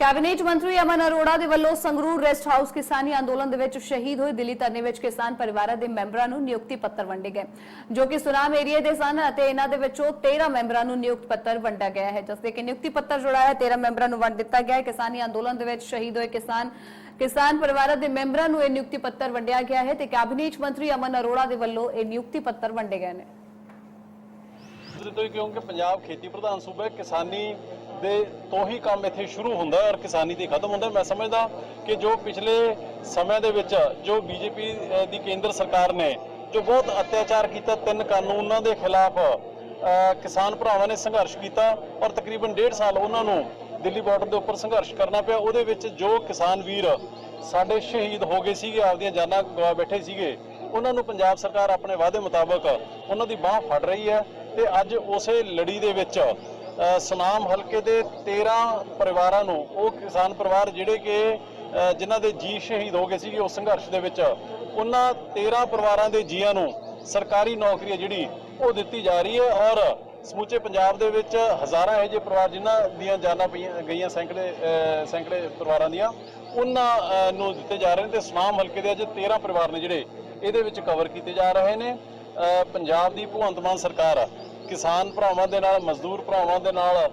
Cabinet ਮੰਤਰੀ ਅਮਨ ਅਰੋੜਾ ਦੇ ਵੱਲੋਂ ਸੰਗਰੂਰ ਰੈਸਟ ਹਾਊਸ ਕਿਸਾਨੀ ਅੰਦੋਲਨ ਦੇ ਵਿੱਚ ਸ਼ਹੀਦ ਹੋਏ ਦਿੱਲੀ ਧਰਨੇ ਵਿੱਚ ਕਿਸਾਨ ਪਰਿਵਾਰਾਂ ਦੇ ਮੈਂਬਰਾਂ ਨੂੰ ਨਿਯੁਕਤੀ ਪੱਤਰ ਵੰਡੇ ਗਏ, ਜੋ ਕਿ ਸੁਨਾਮ ਏਰੀਏ ਦੇ ਸਨ ਅਤੇ ਇਹਨਾਂ ਦੇ ਵਿੱਚੋਂ 13 ਮੈਂਬਰਾਂ ਨੂੰ ਨਿਯੁਕਤ ਪੱਤਰ ਵੰਡਿਆ ਗਿਆ ਹੈ, ਜਿਸ ਦੇ ਕਿ ਨਿਯੁਕਤੀ ਪੱਤਰ ਜੁੜਾ ਹੈ 13 ਮੈਂਬਰਾਂ ਨੂੰ ਵੰਡ ਦਿੱਤਾ ਗਿਆ ਹੈ। ਕਿਸਾਨੀ ਅੰਦੋਲਨ ਦੇ ਵਿੱਚ ਸ਼ਹੀਦ ਹੋਏ ਕਿਸਾਨ ਕਿਸਾਨ ਪਰਿਵਾਰਾਂ ਦੇ ਮੈਂਬਰਾਂ ਨੂੰ ਇਹ ਨਿਯੁਕਤੀ ਪੱਤਰ ਵੰਡਿਆ ਗਿਆ ਹੈ ਤੇ ਕੈਬਨਿਟ ਮੰਤਰੀ ਅਮਨ ਅਰੋੜਾ ਦੇ ਵੱਲੋਂ ਇਹ ਨਿਯੁਕਤੀ ਪੱਤਰ ਵੰਡੇ ਗਏ ਨੇ। ਸ਼ੁਰੂ ਤੋਂ ਹੀ ਕਿਉਂਕਿ ਪੰਜਾਬ ਖੇਤੀ ਪ੍ਰਧਾਨ ਸੂਬਾ ਹੈ ਕਿਸਾਨੀ ਦੇ ਤੋਂ ਹੀ ਕੰਮ ਇੱਥੇ ਸ਼ੁਰੂ ਹੁੰਦਾ ਔਰ ਕਿਸਾਨੀ ਤੇ ਖਤਮ ਹੁੰਦਾ ਮੈਂ ਸਮਝਦਾ ਕਿ ਜੋ ਪਿਛਲੇ ਸਮੇਂ ਦੇ ਵਿੱਚ ਜੋ ਬੀਜੇਪੀ ਦੀ ਕੇਂਦਰ ਸਰਕਾਰ ਨੇ ਜੋ ਬਹੁਤ ਅਤਿਆਚਾਰ ਕੀਤਾ, ਤਿੰਨ ਕਾਨੂੰਨਾਂ ਦੇ ਖਿਲਾਫ ਕਿਸਾਨ ਭਰਾਵਾਂ ਨੇ ਸੰਘਰਸ਼ ਕੀਤਾ ਔਰ ਤਕਰੀਬਨ ਡੇਢ ਸਾਲ ਉਹਨਾਂ ਨੂੰ ਦਿੱਲੀ ਬਾਰਡਰ ਦੇ ਉੱਪਰ ਸੰਘਰਸ਼ ਕਰਨਾ ਪਿਆ। ਉਹਦੇ ਵਿੱਚ ਜੋ ਕਿਸਾਨ ਵੀਰ ਸਾਡੇ ਸ਼ਹੀਦ ਹੋ ਗਏ ਸੀਗੇ, ਆਪਦੀਆਂ ਜਾਨਾਂ ਗਵਾ ਬੈਠੇ ਸੀਗੇ, ਉਹਨਾਂ ਨੂੰ ਪੰਜਾਬ ਸਰਕਾਰ ਆਪਣੇ ਵਾਅਦੇ ਮੁਤਾਬਕ ਉਹਨਾਂ ਦੀ ਬਾਹ ਫੜ ਰਹੀ ਹੈ। ਤੇ ਅੱਜ ਉਸੇ ਲੜੀ ਦੇ ਵਿੱਚ ਅ, ਸੁਨਾਮ ਹਲਕੇ ਦੇ 13 ਪਰਿਵਾਰਾਂ ਨੂੰ ਉਹ ਕਿਸਾਨ ਪਰਿਵਾਰ ਜਿਹੜੇ ਕਿ ਜਿਨ੍ਹਾਂ ਦੇ ਜੀ ਸ਼ਹੀਦ ਹੋ ਗਏ ਸੀਗੇ ਉਸ ਸੰਘਰਸ਼ ਦੇ ਵਿੱਚ ਉਹਨਾਂ 13 ਪਰਿਵਾਰਾਂ ਦੇ ਜੀਆਂ ਨੂੰ ਸਰਕਾਰੀ ਨੌਕਰੀ ਹੈ ਜਿਹੜੀ ਉਹ ਦਿੱਤੀ ਜਾ ਰਹੀ ਹੈ ਔਰ ਸਮੁੱਚੇ ਪੰਜਾਬ ਦੇ ਵਿੱਚ ਹਜ਼ਾਰਾਂ ਇਹੋ ਜਿਹੇ ਪਰਿਵਾਰ ਜਿਨ੍ਹਾਂ ਦੀਆਂ ਜਾਨਾਂ ਪਈਆਂ ਗਈਆਂ ਸੈਂਕੜੇ ਸੈਂਕੜੇ ਪਰਿਵਾਰਾਂ ਦੀਆਂ ਉਹਨਾਂ ਨੂੰ ਦਿੱਤੇ ਜਾ ਰਹੇ ਨੇ ਤੇ ਸੁਨਾਮ ਹਲਕੇ ਦੇ ਅੱਜ 13 ਪਰਿਵਾਰ ਨੇ ਜਿਹੜੇ ਇਹਦੇ ਵਿੱਚ ਕਵਰ ਕੀਤੇ ਜਾ ਰਹੇ ਨੇ। ਪੰਜਾਬ ਦੀ ਭਗਵੰਤ ਮਾਨ ਸਰਕਾਰ ਕਿਸਾਨ ਭਰਾਵਾਂ ਦੇ ਨਾਲ ਮਜ਼ਦੂਰ ਭਰਾਵਾਂ ਦੇ ਨਾਲ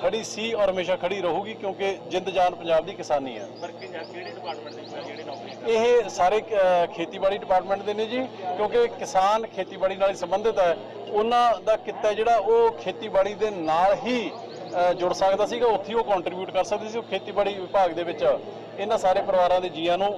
ਖੜੀ ਸੀ ਔਰ ਹਮੇਸ਼ਾ ਖੜੀ ਰਹੂਗੀ ਕਿਉਂਕਿ ਜਿੰਦ ਜਾਨ ਪੰਜਾਬ ਦੀ ਕਿਸਾਨੀ ਹੈ ਪਰ ਕਿ- ਕਿਹੜੇ ਡਿਪਾਰਟਮੈਂਟ ਦੇ ਵਿੱਚ ਜਿਹੜੇ ਨੌਕਰੀ ਇਹ ਸਾਰੇ ਖੇਤੀਬਾੜੀ ਡਿਪਾਰਟਮੈਂਟ ਦੇ ਨੇ ਜੀ ਕਿਉਂਕਿ ਕਿਸਾਨ ਖੇਤੀਬਾੜੀ ਨਾਲ ਹੀ ਸੰਬੰਧਿਤ ਹੈ ਉਹਨਾਂ ਦਾ ਕਿੱਤਾ ਜਿਹੜਾ ਉਹ ਖੇਤੀਬਾੜੀ ਦੇ ਨਾਲ ਹੀ ਜੁੜ ਸਕਦਾ ਸੀਗਾ ਉੱਥੇ ਉਹ ਕੰਟਰੀਬਿਊਟ ਕਰ ਸਕਦੇ ਸੀ ਉਹ ਖੇਤੀਬਾੜੀ ਵਿਭਾਗ ਦੇ ਵਿੱਚ। ਇਹਨਾਂ ਸਾਰੇ ਪਰਿਵਾਰਾਂ ਦੇ ਜੀਆਂ ਨੂੰ